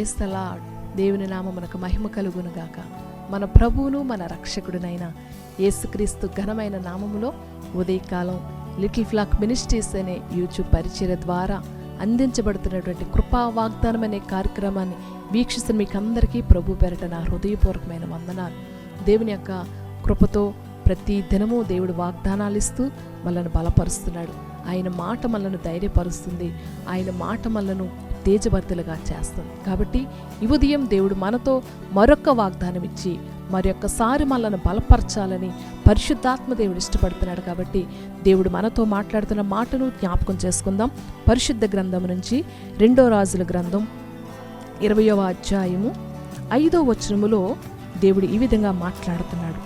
క్రైస్తలా దేవుని నామ మనకు మహిమ కలుగును గాక మన ప్రభువును మన రక్షకుడినైన యేసుక్రీస్తు ఘనమైన నామములో ఉదయకాలం లిటిల్ ఫ్లాక్ మినిస్ట్రీస్ అనే యూట్యూబ్ పరిచయ ద్వారా అందించబడుతున్నటువంటి కృపా వాగ్దానం అనే కార్యక్రమాన్ని వీక్షిస్తున్న మీకు అందరికీ ప్రభు పేరట నా హృదయపూర్వకమైన వందనాలు. దేవుని యొక్క కృపతో ప్రతి దినము దేవుడు వాగ్దానాలు ఇస్తూ మనల్ని బలపరుస్తున్నాడు. ఆయన మాట మనల్ని ధైర్యపరుస్తుంది. ఆయన మాట మనలను తేజభర్తలుగా చేస్తుంది. కాబట్టి ఈ ఉదయం దేవుడు మనతో మరొక వాగ్దానం ఇచ్చి మరొక్కసారి మనల్ని బలపరచాలని పరిశుద్ధాత్మ దేవుడు ఇష్టపడుతున్నాడు కాబట్టి దేవుడు మనతో మాట్లాడుతున్న మాటను జ్ఞాపకం చేసుకుందాం. పరిశుద్ధ గ్రంథం నుంచి రెండో రాజుల గ్రంథం ఇరవయవ అధ్యాయము ఐదో వచనములో దేవుడు ఈ విధంగా మాట్లాడుతున్నాడు.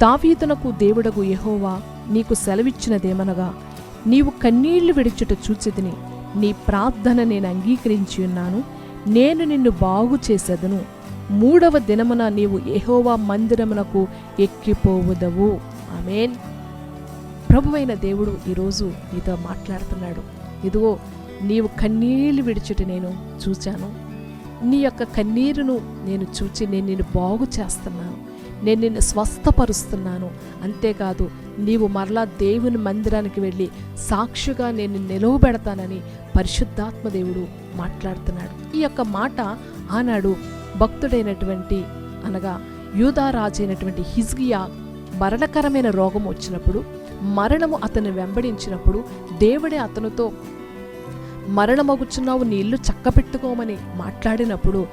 దావీదునకు దేవుడగు యహోవా నీకు సెలవిచ్చినదేమనగా నీవు కన్నీళ్ళు విడిచుట చూచితిని నీ ప్రార్థన నేను అంగీకరించి ఉన్నాను. నేను నిన్ను బాగు చేసేదను. మూడవ దినమున నీవు ఎహోవా మందిరమునకు ఎక్కిపోవుదవు. ఆమెన్. ప్రభువైన దేవుడు ఈరోజు నీతో మాట్లాడుతున్నాడు. ఇదిగో నీవు కన్నీళ్ళు విడిచుట నేను చూచాను. నీ యొక్క కన్నీరును నేను చూచి నేను నిన్ను బాగు చేస్తున్నాను. నేను నిన్ను స్వస్థపరుస్తున్నాను. అంతేకాదు నీవు మరలా దేవుని మందిరానికి వెళ్ళి సాక్షిగా నేను నిలవబెడతానని పరిశుద్ధాత్మ దేవుడు మాట్లాడుతున్నాడు. ఈ యొక్క మాట ఆనాడు భక్తుడైనటువంటి అనగా యూదారాజు అయినటువంటి హిజ్గియా మరణకరమైన రోగం వచ్చినప్పుడు మరణము అతను వెంబడించినప్పుడు దేవుడే అతనితో మరణమగుచున్నావు నీ ఇల్లు చక్కపెట్టుకోమని మాట్లాడినప్పుడు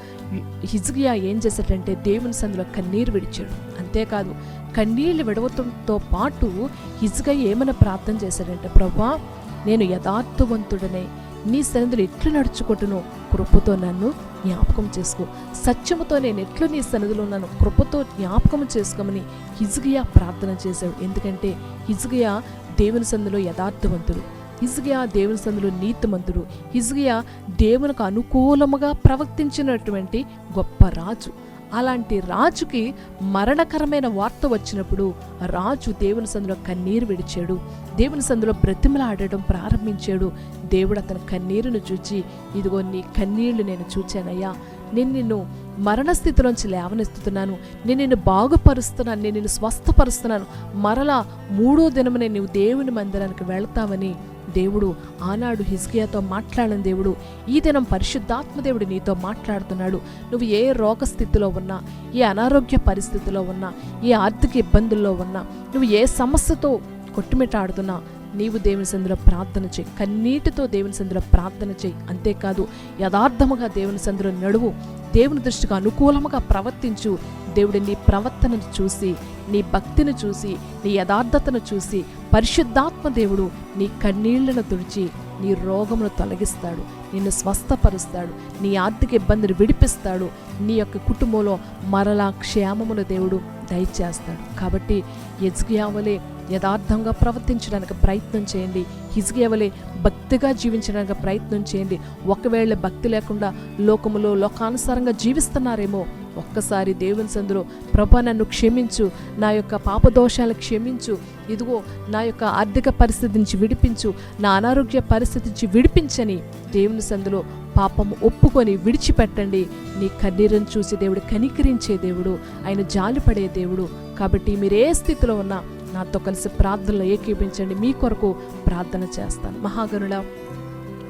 హిజ్గియా ఏం చేశాడంటే దేవుని సందులో కన్నీరు విడిచాడు. అంతేకాదు కన్నీళ్ళు విడవటంతో పాటు హిజ్గా ఏమైనా ప్రార్థన చేశాడంటే ప్రభా నేను యథార్థవంతుడనే నీ సన్నిధిలో ఎట్లు నడుచుకుంటును కృపతో నన్ను జ్ఞాపకం చేసుకో. సత్యముతో నేను ఎట్లు నీ సన్నిధిలో ఉన్నాను కృపతో జ్ఞాపకం చేసుకోమని హిజ్గియా ప్రార్థన చేశాడు. ఎందుకంటే హిజ్గియా దేవుని సందులో యథార్థవంతుడు. హిజ్గియా దేవుని సందులో నీతిమంతుడు. హిజ్గియా దేవునికి అనుకూలముగా ప్రవర్తించినటువంటి గొప్ప రాజు. అలాంటి రాజుకి మరణకరమైన వార్త వచ్చినప్పుడు రాజు దేవుని సందులో కన్నీరు విడిచాడు. దేవుని సందులో బ్రతిమలాడటం ప్రారంభించాడు. దేవుడు అతని కన్నీరును చూచి ఇదిగో నీ కన్నీళ్ళు నేను చూచానయ్యా. నేను నిన్ను మరణస్థితిలోంచి లేవనెత్తుతున్నాను. నేను నిన్ను బాగుపరుస్తున్నాను. నేను నిన్ను స్వస్థపరుస్తున్నాను. మరలా మూడో దినమునే నీవు దేవుని మందిరానికి వెళ్తావని దేవుడు ఆనాడు హిజ్కియాతో మాట్లాడిన దేవుడు ఈ దినం పరిశుద్ధాత్మ దేవుడు నీతో మాట్లాడుతున్నాడు. నువ్వు ఏ రోగ స్థితిలో ఉన్నా ఏ అనారోగ్య పరిస్థితిలో ఉన్నా ఏ ఆర్థిక ఇబ్బందుల్లో ఉన్నా నువ్వు ఏ సమస్యతో కొట్టుమిటాడుతున్నా నీవు దేవుని సందులో ప్రార్థన చేయి. కన్నీటితో దేవుని సందులో ప్రార్థన చేయి. అంతేకాదు యథార్థముగా దేవుని సందులో నడువు. దేవుని దృష్టికి అనుకూలముగా ప్రవర్తించు. దేవుడు నీ ప్రవర్తనను చూసి నీ భక్తిని చూసి నీ యథార్థతను చూసి పరిశుద్ధాత్మ దేవుడు నీ కన్నీళ్ళను తుడిచి నీ రోగమును తొలగిస్తాడు. నిన్ను స్వస్థపరుస్తాడు. నీ ఆర్థిక ఇబ్బందిని విడిపిస్తాడు. నీ యొక్క కుటుంబంలో మరలా క్షేమమును దేవుడు దయచేస్తాడు. కాబట్టి యజ్ఞావలే యథార్థంగా ప్రవర్తించడానికి ప్రయత్నం చేయండి. హిజ్గేవలే భక్తిగా జీవించడానికి ప్రయత్నం చేయండి. ఒకవేళ భక్తి లేకుండా లోకములో లోకానుసారంగా జీవిస్తున్నారేమో ఒక్కసారి దేవుని సందులో ప్రభా నన్ను క్షమించు నా యొక్క పాపదోషాలు క్షమించు ఇదిగో నా యొక్క ఆర్థిక పరిస్థితి నుంచి విడిపించు నా అనారోగ్య పరిస్థితి నుంచి విడిపించని దేవుని సందులో పాపము ఒప్పుకొని విడిచిపెట్టండి. నీ కన్నీరును చూసి దేవుడు కనికరించే దేవుడు ఆయన జాలిపడే దేవుడు. కాబట్టి మీరు ఏ స్థితిలో ఉన్నా నాతో కలిసి ప్రార్థనలో ఏకీపించండి. మీ కొరకు ప్రార్థన చేస్తాను. మహాగనుడ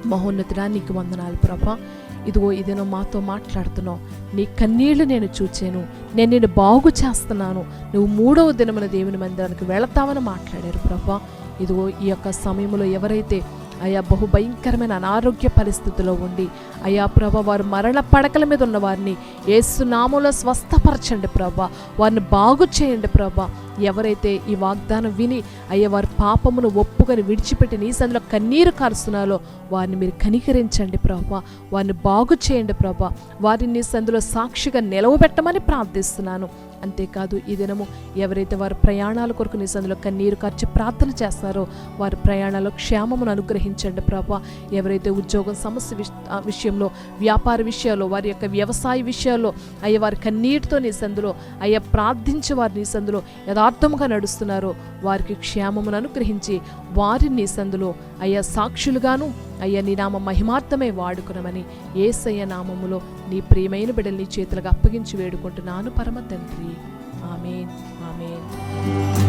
మహోన్నతుడా నీకు వందనాలు ప్రభా. ఇదిగో ఇదేనో మాతో మాట్లాడుతున్నావు. నీ కన్నీళ్ళు నేను చూచాను. నేను నిన్ను బాగు చేస్తున్నాను. నువ్వు మూడవ దినమున దేవుని మందిరానికి వెళతావని మాట్లాడారు ప్రభా. ఇదిగో ఈ యొక్క సమయంలో ఎవరైతే అయా బహు భయంకరమైన అనారోగ్య పరిస్థితిలో ఉండి. అయా ప్రభ వారు మరణ పడకల మీద ఉన్న వారిని ఏసునామంలో స్వస్థపరచండి ప్రభా. వారిని బాగు చేయండి ప్రభా. ఎవరైతే ఈ వాగ్దానం విని అయ్యా వారి పాపమును ఒప్పుకొని విడిచిపెట్టి నీ సందులో కన్నీరు కారుస్తున్నారో వారిని మీరు కనికరించండి ప్రభా. వారిని బాగు చేయండి ప్రభా. వారిని నీ సందులో సాక్షిగా నిలవబెట్టమని ప్రార్థిస్తున్నాను. అంతేకాదు ఈ దినము ఎవరైతే వారి ప్రయాణాల కొరకు నీ సందులో కన్నీరు ఖర్చు ప్రార్థన చేస్తారో వారి ప్రయాణాల్లో క్షేమమును అనుగ్రహించండి ప్రభా. ఎవరైతే ఉద్యోగం సమస్య విషయంలో వ్యాపార విషయాల్లో వారి యొక్క వ్యవసాయ విషయాల్లో అయ్యే వారి కన్నీటితో నీ సందులో అయ్యా ప్రార్థించి వారి నీ సందులో యథార్థముగా నడుస్తున్నారో వారికి క్షేమమును అనుగ్రహించి వారి నీ సందులో అయ్యా సాక్షులుగాను అయ్యా నీ నామ మహిమార్థమే వాడుకునమని ఏసయ్య నామములో నీ ప్రియమైన బిడ్డల్ని నీ చేతులకు అప్పగించి వేడుకుంటున్నాను. పరమ తండ్రి. ఆమెన్. ఆమెన్.